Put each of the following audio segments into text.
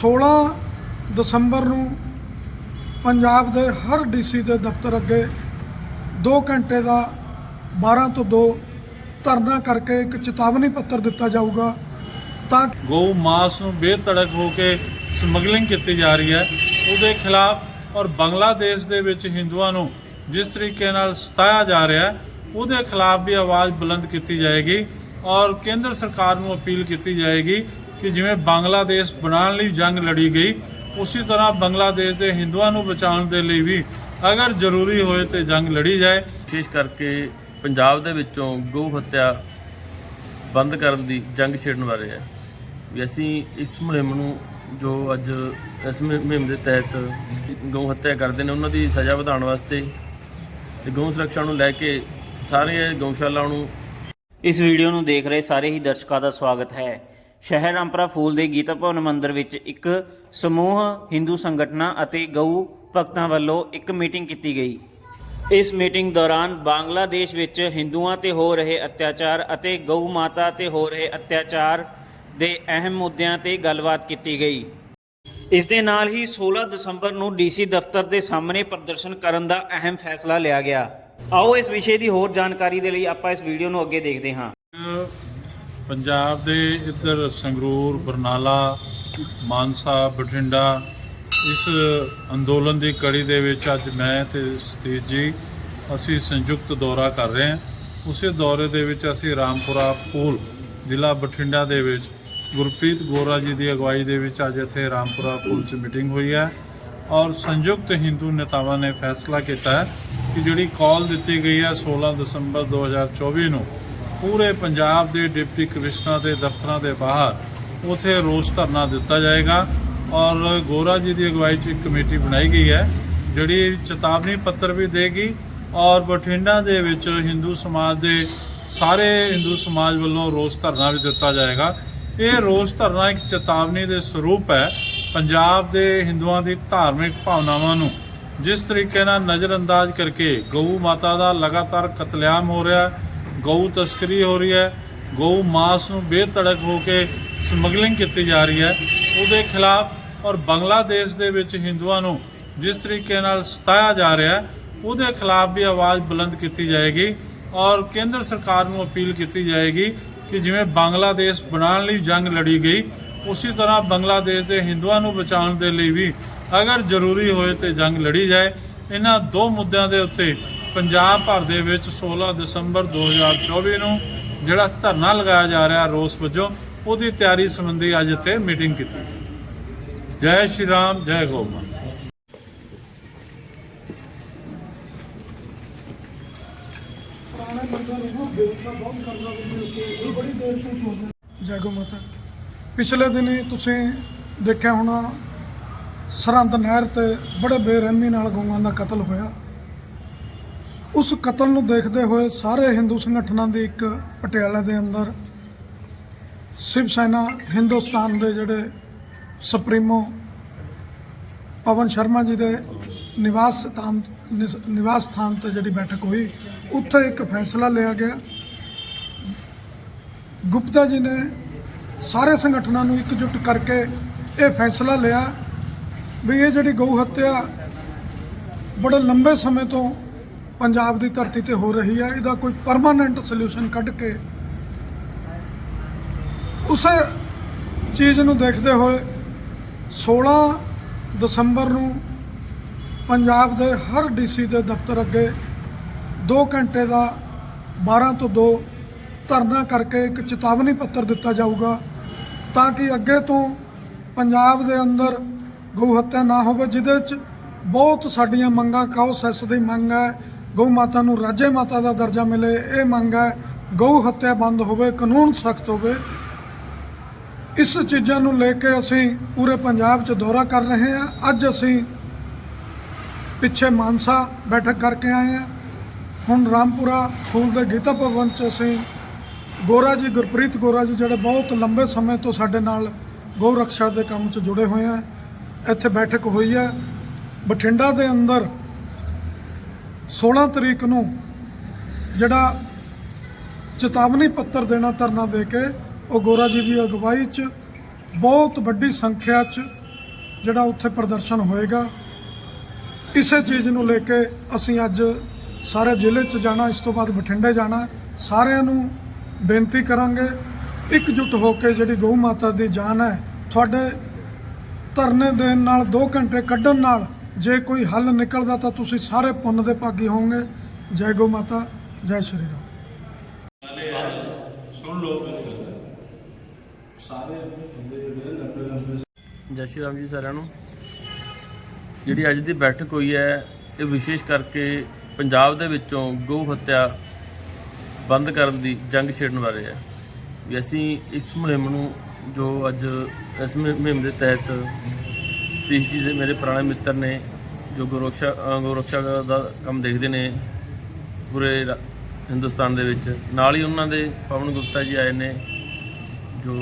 16 ਦਸੰਬਰ ਨੂੰ ਪੰਜਾਬ ਦੇ ਹਰ ਡੀਸੀ ਦੇ ਦਫ਼ਤਰ ਅੱਗੇ 2 ਘੰਟੇ ਦਾ 12 ਤੋਂ 2 ਧਰਨਾ ਕਰਕੇ ਇੱਕ ਚੇਤਾਵਨੀ ਪੱਤਰ ਦਿੱਤਾ ਜਾਊਗਾ ਤਾਂ ਗਊ, ਮਾਸ ਨੂੰ ਬੇਧੜਕ ਹੋ ਕੇ ਸਮਗਲਿੰਗ ਕੀਤੀ ਜਾ ਰਹੀ ਹੈ। ਉਹਦੇ ਖਿਲਾਫ ਔਰ ਬੰਗਲਾਦੇਸ਼ ਦੇ ਵਿੱਚ ਹਿੰਦੂਆਂ ਨੂੰ ਜਿਸ ਤਰੀਕੇ ਨਾਲ ਸਤਾਇਆ ਜਾ ਰਿਹਾ ਹੈ, ਉਹਦੇ ਖਿਲਾਫ ਵੀ ਆਵਾਜ਼ ਬੁਲੰਦ ਕੀਤੀ ਜਾਏਗੀ ਔਰ ਕੇਂਦਰ ਸਰਕਾਰ ਨੂੰ ਅਪੀਲ ਕੀਤੀ ਜਾਏਗੀ ਕਿ ਜਿਵੇਂ ਬੰਗਲਾਦੇਸ਼ ਬਣਾਉਣ ਲਈ ਜੰਗ ਲੜੀ ਗਈ ਉਸੇ ਤਰ੍ਹਾਂ ਬੰਗਲਾਦੇਸ਼ ਦੇ ਹਿੰਦੂਆਂ ਨੂੰ ਬਚਾਉਣ ਦੇ ਲਈ ਵੀ ਅਗਰ ਜ਼ਰੂਰੀ ਹੋਏ ਤੇ ਜੰਗ ਲੜੀ ਜਾਏ। ਵਿਸ਼ੇਸ਼ ਕਰਕੇ ਪੰਜਾਬ ਦੇ ਵਿੱਚੋਂ ਗਊ ਹੱਤਿਆ ਬੰਦ ਕਰਨ ਦੀ ਜੰਗ ਛੇੜਨ ਬਾਰੇ ਹੈ। ਵੀ ਅਸੀਂ ਇਸ ਮੁਹਿੰਮ ਨੂੰ ਜੋ ਅੱਜ ਇਸ ਮੁਹਿੰਮ ਮੁਹਿੰਮ ਦੇ ਤਹਿਤ ਗਊ ਹੱਤਿਆ ਕਰਦੇ ਨੇ ਉਹਨਾਂ ਦੀ ਸਜ਼ਾ ਵਧਾਉਣ ਵਾਸਤੇ ਤੇ ਗਊ ਸੁਰੱਖਿਆ ਨੂੰ ਲੈ ਕੇ ਸਾਰੇ ਗਊਸ਼ਾਲਾ ਨੂੰ ਇਸ ਵੀਡੀਓ ਨੂੰ ਦੇਖ ਰਹੇ ਸਾਰੇ ਹੀ ਦਰਸ਼ਕਾਂ ਦਾ ਸਵਾਗਤ ਹੈ। ਸ਼ਹਿਰ ਰਾਮਪੁਰਾ ਫੂਲ ਦੇ ਗੀਤਾ ਭਵਨ ਮੰਦਿਰ ਵਿੱਚ ਇੱਕ ਸਮੂਹ, ਹਿੰਦੂ ਸੰਗਠਨਾਂ ਅਤੇ ਗਊ ਭਗਤਾਂ ਵੱਲੋਂ ਇੱਕ ਮੀਟਿੰਗ ਕੀਤੀ ਗਈ। ਇਸ ਮੀਟਿੰਗ ਦੌਰਾਨ ਬੰਗਲਾਦੇਸ਼ ਵਿੱਚ ਹਿੰਦੂਆਂ ਤੇ ਹੋ ਰਹੇ ਅਤਿਆਚਾਰ ਅਤੇ ਗਊ ਮਾਤਾ ਤੇ ਹੋ ਰਹੇ ਅਤਿਆਚਾਰ ਦੇ ਅਹਿਮ ਮੁੱਦਿਆਂ ਤੇ ਗੱਲਬਾਤ ਕੀਤੀ ਗਈ। ਇਸ ਦੇ ਨਾਲ ਹੀ 16 ਦਸੰਬਰ ਨੂੰ ਡੀਸੀ ਦਫ਼ਤਰ ਦੇ ਸਾਹਮਣੇ ਪ੍ਰਦਰਸ਼ਨ ਕਰਨ ਦਾ ਅਹਿਮ ਫੈਸਲਾ ਲਿਆ ਗਿਆ। ਆਓ ਇਸ ਵਿਸ਼ੇ ਦੀ ਹੋਰ ਜਾਣਕਾਰੀ ਦੇ ਲਈ ਆਪਾਂ ਇਸ ਵੀਡੀਓ ਨੂੰ ਅੱਗੇ ਦੇਖਦੇ ਹਾਂ। ਪੰਜਾਬ ਦੇ ਇੱਧਰ ਸੰਗਰੂਰ, ਬਰਨਾਲਾ, ਮਾਨਸਾ, ਬਠਿੰਡਾ, ਇਸ ਅੰਦੋਲਨ ਦੀ ਕੜੀ ਦੇ ਵਿੱਚ ਅੱਜ ਮੈਂ ਤੇ ਸਤੀਸ਼ ਜੀ ਅਸੀਂ ਸੰਯੁਕਤ ਦੌਰਾ ਕਰ ਰਹੇ ਹਾਂ। ਉਸੇ ਦੌਰੇ ਦੇ ਵਿੱਚ ਅਸੀਂ ਰਾਮਪੁਰਾ ਪੂਲ, ਜ਼ਿਲ੍ਹਾ ਬਠਿੰਡਾ ਦੇ ਵਿੱਚ ਗੁਰਪ੍ਰੀਤ ਗੋਰਾ ਜੀ ਦੀ ਅਗਵਾਈ ਦੇ ਵਿੱਚ ਅੱਜ ਇੱਥੇ ਰਾਮਪੁਰਾ ਪੂਲ 'ਚ ਮੀਟਿੰਗ ਹੋਈ ਹੈ ਔਰ ਸੰਯੁਕਤ ਹਿੰਦੂ ਨੇਤਾਵਾਂ ਨੇ ਫੈਸਲਾ ਕੀਤਾ ਕਿ ਜਿਹੜੀ ਕਾਲ ਦਿੱਤੀ ਗਈ ਹੈ 16 ਦਸੰਬਰ 2024 ਨੂੰ ਪੂਰੇ ਪੰਜਾਬ ਦੇ ਡਿਪਟੀ ਕਮਿਸ਼ਨਰਾਂ ਦੇ ਦਫ਼ਤਰਾਂ ਦੇ ਬਾਹਰ ਉਥੇ ਰੋਸ ਧਰਨਾ ਦਿੱਤਾ ਜਾਏਗਾ ਔਰ ਗੋਰਾ ਜੀ ਦੀ ਅਗਵਾਈ 'ਚ ਇੱਕ ਕਮੇਟੀ ਬਣਾਈ ਗਈ ਹੈ, ਜਿਹੜੀ ਚੇਤਾਵਨੀ ਪੱਤਰ ਵੀ ਦੇਗੀ ਔਰ ਬਠਿੰਡਾ ਦੇ ਵਿੱਚ ਹਿੰਦੂ ਸਮਾਜ ਦੇ ਸਾਰੇ ਹਿੰਦੂ ਸਮਾਜ ਵੱਲੋਂ ਰੋਸ ਧਰਨਾ ਵੀ ਦਿੱਤਾ ਜਾਏਗਾ। ਇਹ ਰੋਸ ਧਰਨਾ ਇੱਕ ਚੇਤਾਵਨੀ ਦੇ ਸਰੂਪ ਹੈ, ਪੰਜਾਬ ਦੇ ਹਿੰਦੂਆਂ ਦੀ ਧਾਰਮਿਕ ਭਾਵਨਾਵਾਂ ਨੂੰ। ਜਿਸ ਤਰੀਕੇ ਨਾਲ ਨਜ਼ਰਅੰਦਾਜ਼ ਕਰਕੇ ਗਊ ਮਾਤਾ ਦਾ ਲਗਾਤਾਰ ਕਤਲੇਆਮ ਹੋ ਰਿਹਾ ਗਊ ਤਸਕਰੀ ਹੋ ਰਹੀ ਹੈ, ਗਊ ਮਾਸ ਨੂੰ ਬੇਧੜਕ ਹੋ ਕੇ ਸਮਗਲਿੰਗ ਕੀਤੀ ਜਾ ਰਹੀ ਹੈ। ਉਹਦੇ ਖਿਲਾਫ ਔਰ ਬੰਗਲਾਦੇਸ਼ ਦੇ ਵਿੱਚ ਹਿੰਦੂਆਂ ਨੂੰ ਜਿਸ ਤਰੀਕੇ ਨਾਲ ਸਤਾਇਆ ਜਾ ਰਿਹਾ ਹੈ, ਉਹਦੇ ਖਿਲਾਫ ਵੀ ਆਵਾਜ਼ ਬੁਲੰਦ ਕੀਤੀ ਜਾਏਗੀ ਔਰ ਕੇਂਦਰ ਸਰਕਾਰ ਨੂੰ ਅਪੀਲ ਕੀਤੀ ਜਾਏਗੀ ਕਿ ਜਿਵੇਂ ਬੰਗਲਾਦੇਸ਼ ਬਣਾਉਣ ਲਈ ਜੰਗ ਲੜੀ ਗਈ, ਉਸੇ ਤਰ੍ਹਾਂ ਬੰਗਲਾਦੇਸ਼ ਦੇ ਹਿੰਦੂਆਂ ਨੂੰ ਬਚਾਉਣ ਦੇ ਲਈ ਵੀ ਅਗਰ ਜ਼ਰੂਰੀ ਹੋਏ ਤੇ ਜੰਗ ਲੜੀ ਜਾਏ, ਇਹਨਾਂ ਦੋ ਮੁੱਦਿਆਂ ਦੇ ਉੱਤੇ ਪੰਜਾਬ ਭਰ ਦੇ ਵਿੱਚ 16 ਦਸੰਬਰ 2024 ਨੂੰ ਜਿਹੜਾ ਧਰਨਾ ਲਗਾਇਆ ਜਾ ਰਿਹਾ ਰੋਸ ਵਜੋਂ, ਉਹਦੀ ਤਿਆਰੀ ਸੰਬੰਧੀ ਅੱਜ ਇੱਥੇ ਮੀਟਿੰਗ ਕੀਤੀ ਜੈ ਸ਼੍ਰੀ ਰਾਮ, ਜੈ ਗਊ ਮਾਤਾ ਜੈ ਗੋ ਮਾਤਾ। ਪਿਛਲੇ ਦਿਨੀ ਤੁਸੀਂ ਦੇਖਿਆ ਹੋਣਾ, ਸਰਹੰਦ ਨਹਿਰ ਤੇ ਬੜੇ ਬੇਰਹਿਮੀ ਨਾਲ ਗਊਆਂ ਦਾ ਕਤਲ ਹੋਇਆ। ਉਸ ਕਤਲ ਨੂੰ ਦੇਖਦੇ ਹੋਏ ਸਾਰੇ ਹਿੰਦੂ ਸੰਗਠਨਾਂ ਦੀ ਇੱਕ ਪਟਿਆਲਾ ਦੇ ਅੰਦਰ ਸ਼ਿਵ ਸੈਨਾ ਹਿੰਦੁਸਤਾਨ ਦੇ ਜਿਹੜੇ ਸੁਪਰੀਮੋ ਪਵਨ ਸ਼ਰਮਾ ਜੀ ਦੇ ਨਿਵਾਸ ਸਥਾਨ ਨਿਵਾਸ ਸਥਾਨ ਤੇ ਜਿਹੜੀ ਬੈਠਕ ਹੋਈ, ਉੱਥੇ ਇੱਕ ਫੈਸਲਾ ਲਿਆ ਗਿਆ। ਗੁਪਤਾ ਜੀ ਨੇ ਸਾਰੇ ਸੰਗਠਨਾਂ ਨੂੰ ਇਕਜੁੱਟ ਕਰਕੇ ਇਹ ਫੈਸਲਾ ਲਿਆ ਵੀ ਇਹ ਜਿਹੜੀ ਗਊ ਹੱਤਿਆ ਬੜੇ ਲੰਬੇ ਸਮੇਂ ਤੋਂ ਪੰਜਾਬ ਦੀ ਧਰਤੀ ਤੇ ਹੋ ਰਹੀ ਹੈ, ਇਹਦਾ ਕੋਈ ਪਰਮਾਨੈਂਟ ਸੋਲੂਸ਼ਨ ਕੱਢ ਕੇ ਉਸੇ ਚੀਜ਼ ਨੂੰ ਦੇਖਦੇ ਹੋਏ 16 ਦਸੰਬਰ ਨੂੰ ਪੰਜਾਬ ਦੇ ਹਰ ਡੀਸੀ ਦੇ ਦਫ਼ਤਰ ਅੱਗੇ 2 ਘੰਟੇ ਦਾ 12 ਤੋਂ 2 ਧਰਨਾ ਕਰਕੇ ਇੱਕ ਚੇਤਾਵਨੀ ਪੱਤਰ ਦਿੱਤਾ ਜਾਊਗਾ ਤਾਂ ਕਿ ਅੱਗੇ ਤੋਂ ਪੰਜਾਬ ਦੇ ਅੰਦਰ ਗਊ ਹੱਤਿਆ ਨਾ ਹੋਵੇ, ਜਿਹਦੇ 'ਚ ਬਹੁਤ ਸਾਡੀਆਂ ਮੰਗਾਂ ਕਾਉ ਸੈਸ ਦੀ ਮੰਗ ਹੈ ਗਊ ਮਾਤਾ ਨੂੰ ਰਾਜੇ ਮਾਤਾ ਦਾ ਦਰਜਾ ਮਿਲੇ, ਇਹ ਮੰਗ ਹੈ ਗਊ ਹੱਤਿਆ ਬੰਦ ਹੋਵੇ, ਕਾਨੂੰਨ ਸਖਤ ਹੋਵੇ। ਇਸ ਚੀਜ਼ਾਂ ਨੂੰ ਲੈ ਕੇ ਅਸੀਂ ਪੂਰੇ ਪੰਜਾਬ 'ਚ ਦੌਰਾ ਕਰ ਰਹੇ ਹਾਂ। ਅੱਜ ਅਸੀਂ ਪਿੱਛੇ ਮਾਨਸਾ ਬੈਠਕ ਕਰਕੇ ਆਏ ਹਾਂ। ਹੁਣ ਰਾਮਪੁਰਾ ਫੂਲ ਦੇ ਗੀਤਾ ਭਵਨ 'ਚ ਅਸੀਂ ਗੋਰਾ ਜੀ, ਗੁਰਪ੍ਰੀਤ ਗੋਰਾ ਜੀ ਜਿਹੜੇ ਬਹੁਤ ਲੰਬੇ ਸਮੇਂ ਤੋਂ ਸਾਡੇ ਨਾਲ ਗਊ ਰੱਖਿਆ ਦੇ ਕੰਮ 'ਚ ਜੁੜੇ ਹੋਏ ਆ, ਇੱਥੇ ਬੈਠਕ ਹੋਈ ਹੈ। ਬਠਿੰਡਾ ਦੇ ਅੰਦਰ 16 ਤਰੀਕ ਨੂੰ ਜਿਹੜਾ ਚੇਤਾਵਨੀ ਪੱਤਰ ਦੇਣਾ ਧਰਨਾ ਦੇ ਕੇ ਉਹ ਗੋਰਾ ਜੀ ਦੀ ਅਗਵਾਈ 'ਚ ਬਹੁਤ ਵੱਡੀ ਸੰਖਿਆ 'ਚ ਜਿਹੜਾ ਉੱਥੇ ਪ੍ਰਦਰਸ਼ਨ ਹੋਏਗਾ। ਇਸੇ ਚੀਜ਼ ਨੂੰ ਲੈ ਕੇ ਅਸੀਂ ਅੱਜ ਸਾਰੇ ਜ਼ਿਲ੍ਹੇ 'ਚ ਜਾਣਾ, ਇਸ ਤੋਂ ਬਾਅਦ ਬਠਿੰਡੇ ਜਾਣਾ, ਸਾਰਿਆਂ ਨੂੰ ਬੇਨਤੀ ਕਰਾਂਗੇ ਇਕਜੁੱਟ ਹੋ ਕੇ ਜਿਹੜੀ ਗਊ ਮਾਤਾ ਦੀ ਜਾਨ ਹੈ, ਤੁਹਾਡੇ ਧਰਨੇ ਦੇਣ ਨਾਲ 2 ਘੰਟੇ ਕੱਢਣ ਨਾਲ ਜੇ ਕੋਈ ਹੱਲ ਨਿਕਲਦਾ ਤਾਂ ਤੁਸੀਂ ਸਾਰੇ ਪੁੰਨ ਦੇ ਭਾਗੀ ਹੋਵੋਗੇ। ਜੈ ਗਊ ਮਾਤਾ ਜੈ ਸ਼੍ਰੀ ਰਾਮ। ਸੁਣ ਲਓ ਮੇਰੀ ਗੱਲ। ਸਾਰੇ ਬੰਦੇ ਜਿਹੜੇ ਲੰਬੇ ਲੰਬੇ ਜੈ ਸ਼੍ਰੀ ਰਾਮ ਜੀ ਸਾਰਿਆਂ ਨੂੰ। ਜਿਹੜੀ ਅੱਜ ਦੀ ਬੈਠਕ ਹੋਈ ਹੈ ਇਹ ਵਿਸ਼ੇਸ਼ ਕਰਕੇ ਪੰਜਾਬ ਦੇ ਵਿੱਚੋਂ ਗਊ ਹੱਤਿਆ ਬੰਦ ਕਰਨ ਦੀ ਜੰਗ ਛੇੜਨ ਬਾਰੇ ਹੈ। ਵੀ ਅਸੀਂ ਇਸ ਮੁਹਿੰਮ ਨੂੰ ਜੋ ਅੱਜ ਇਸ ਮੁਹਿ- ਮੁਹਿੰਮ ਦੇ ਤਹਿਤ ਸਤੀਸ਼ ਜੀ ਦੇ ਮੇਰੇ ਪੁਰਾਣੇ ਮਿੱਤਰ ਨੇ ਜੋ ਗੋਰਖਸ਼ਾ ਅ, ਗੋਰਖਸ਼ਾ ਦਾ ਕੰਮ ਦੇਖਦੇ ਨੇ ਪੂਰੇ ਹਿੰਦੁਸਤਾਨ ਦੇ ਵਿੱਚ। ਨਾਲ ਹੀ ਉਹਨਾਂ ਦੇ ਪਵਨ ਗੁਪਤਾ ਜੀ ਆਏ ਨੇ ਜੋ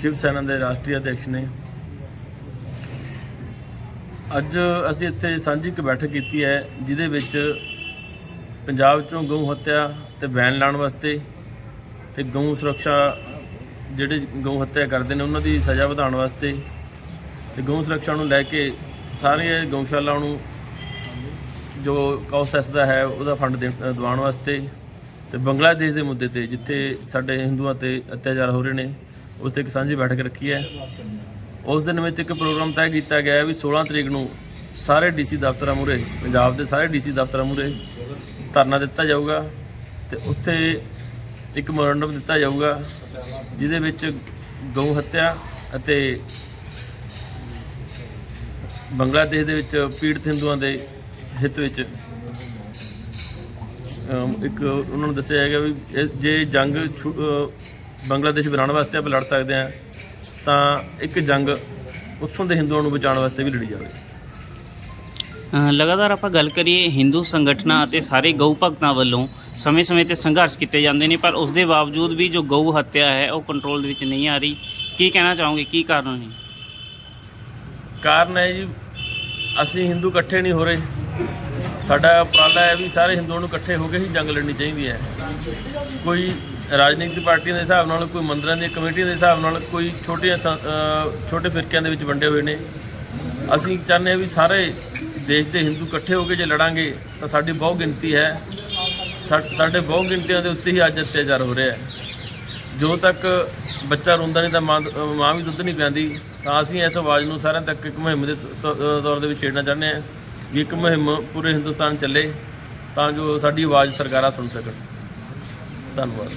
ਸ਼ਿਵ ਸੈਨਾ ਦੇ ਰਾਸ਼ਟਰੀ ਅਧਿਕਸ਼ ਨੇ। ਅੱਜ ਅਸੀਂ ਇੱਥੇ ਸਾਂਝੀ ਇੱਕ ਬੈਠਕ ਕੀਤੀ ਹੈ ਜਿਹਦੇ ਵਿੱਚ ਪੰਜਾਬ ਚੋਂ ਗਊ ਹੱਤਿਆ ਤੇ ਬੈਨ ਲਾਉਣ ਵਾਸਤੇ ਤੇ ਗਊ ਸੁਰੱਖਿਆ ਜਿਹੜੇ ਗਊ ਹੱਤਿਆ ਕਰਦੇ ਨੇ ਉਹਨਾਂ ਦੀ ਸਜ਼ਾ ਵਧਾਉਣ ਵਾਸਤੇ ਤੇ ਗਊ ਸੁਰੱਖਿਆ ਨੂੰ ਲੈ ਕੇ ਸਾਰੀਆਂ ਗਊਸ਼ਾਲਾ ਨੂੰ ਜੋ ਕੌਸੈਸ ਦਾ ਹੈ, ਉਹਦਾ ਫੰਡ ਦੇ- ਦਿਵਾਉਣ ਵਾਸਤੇ ਤੇ ਬੰਗਲਾਦੇਸ਼ ਦੇ ਮੁੱਦੇ ਤੇ ਜਿੱਥੇ ਸਾਡੇ ਹਿੰਦੂਆਂ ਤੇ ਅਤਿਆਚਾਰ ਹੋ ਰਹੇ ਨੇ, ਉਸ ਤੇ ਇੱਕ ਸਾਂਝੀ ਬੈਠਕ ਰੱਖੀ ਹੈ। ਉਸ ਦਿਨ ਵਿੱਚ ਇੱਕ ਪ੍ਰੋਗਰਾਮ ਤੈਅ ਕੀਤਾ ਗਿਆ ਹੈ ਵੀ 16 ਤਰੀਕ ਨੂੰ ਸਾਰੇ ਡੀਸੀ ਦਫ਼ਤਰਾਂ ਮੂਹਰੇ, ਪੰਜਾਬ ਦੇ ਸਾਰੇ ਡੀਸੀ ਦਫ਼ਤਰਾਂ ਮੂਹਰੇ ਧਰਨਾ ਦਿੱਤਾ ਜਾਊਗਾ ਤੇ ਉੱਥੇ ਇੱਕ ਮੈਮੋਰੰਡਮ ਦਿੱਤਾ ਜਾਊਗਾ, ਜਿਹਦੇ ਵਿੱਚ ਗਊ ਹੱਤਿਆ ਅਤੇ ਬੰਗਲਾਦੇਸ਼ ਦੇ ਵਿੱਚ ਪੀੜਤ ਹਿੰਦੂਆਂ ਦੇ ਹਿੱਤ ਵਿੱਚ ਇੱਕ ਉਹਨਾਂ ਨੂੰ ਦੱਸਿਆ ਹੈਗਾ ਵੀ ਜੇ ਜੰਗ ਬੰਗਲਾਦੇਸ਼ ਬਣਾਉਣ ਵਾਸਤੇ ਆਪਾਂ ਲੜ ਸਕਦੇ ਹਾਂ ਤਾਂ ਇੱਕ ਜੰਗ ਉੱਥੋਂ ਦੇ ਹਿੰਦੂਆਂ ਨੂੰ ਬਚਾਉਣ ਵਾਸਤੇ ਵੀ ਲੜੀ ਜਾਵੇ। ਲਗਾਤਾਰ ਆਪਾਂ ਗੱਲ ਕਰੀਏ ਹਿੰਦੂ ਸੰਗਠਨਾਂ ਅਤੇ ਸਾਰੇ ਗਊ ਭਗਤਾਂ ਵੱਲੋਂ ਸਮੇਂ-ਸਮੇਂ ਤੇ ਸੰਘਰਸ਼ ਕੀਤੇ ਜਾਂਦੇ ਨੇ ਪਰ ਉਸ ਦੇ ਬਾਵਜੂਦ ਵੀ ਜੋ ਗਊ ਹੱਤਿਆ ਹੈ ਉਹ ਕੰਟਰੋਲ ਦੇ ਵਿੱਚ ਨਹੀਂ ਆ ਰਹੀ। ਕੀ ਕਹਿਣਾ ਚਾਹੋਗੇ? ਕੀ ਕਾਰਨ ਹੈ ਕਾਰਨ ਹੈ ਜੀ ਅਸੀਂ ਹਿੰਦੂ ਇਕੱਠੇ ਨਹੀਂ ਹੋ ਰਹੇ। ਸਾਡਾ ਉਪਰਾਲਾ ਹੈ ਵੀ ਸਾਰੇ ਹਿੰਦੂਆਂ ਨੂੰ ਇਕੱਠੇ ਹੋ ਕੇ ਹੀ ਜੰਗ ਲੜਨੀ ਚਾਹੀਦੀ ਹੈ। ਕੋਈ ਰਾਜਨੀਤਿਕ ਪਾਰਟੀਆਂ ਦੇ ਹਿਸਾਬ ਨਾਲ, ਕੋਈ ਮੰਦਰਾਂ ਦੀਆਂ ਕਮੇਟੀਆਂ ਦੇ ਹਿਸਾਬ ਨਾਲ, ਕੋਈ ਛੋਟੀਆਂ ਸੰ- ਛੋਟੇ ਫਿਰਕਿਆਂ ਦੇ ਵਿੱਚ ਵੰਡੇ ਹੋਏ ਨੇ। ਅਸੀਂ ਚਾਹੁੰਦੇ ਹਾਂ ਵੀ ਸਾਰੇ ਦੇਸ਼ ਦੇ ਹਿੰਦੂ ਇਕੱਠੇ ਹੋ ਕੇ ਜੇ ਲੜਾਂਗੇ ਤਾਂ ਸਾਡੀ ਬਹੁ ਗਿਣਤੀ ਹੈ। ਸਾ- ਸਾਡੇ ਬਹੁ ਗਿਣਤੀਆਂ ਦੇ ਉੱਤੇ ਹੀ ਅੱਜ ਅਤਿਆਚਾਰ ਹੋ ਰਿਹਾ ਹੈ। ਜੋ ਤੱਕ ਬੱਚਾ ਰੋਂਦਾ ਨਹੀਂ ਤਾਂ ਮਾਂ ਅਹ ਮਾਂ ਵੀ ਦੁੱਧ ਨਹੀਂ ਪਿਆਂਦੀ, ਤਾਂ ਅਸੀਂ ਇਸ ਆਵਾਜ਼ ਨੂੰ ਸਾਰਿਆਂ ਤੱਕ ਇੱਕ ਮੁਹਿੰਮ ਦੇ ਤੌਰ ਦੇ ਵਿੱਚ ਛੇੜਨਾ ਚਾਹੁੰਦੇ ਹਾਂ ਵੀ ਇੱਕ ਮੁਹਿੰਮ ਪੂਰੇ ਹਿੰਦੁਸਤਾਨ ਚੱਲੇ ਤਾਂ ਜੋ ਸਾਡੀ ਆਵਾਜ਼ ਸਰਕਾਰਾਂ ਸੁਣ ਸਕਣ। ਧੰਨਵਾਦ।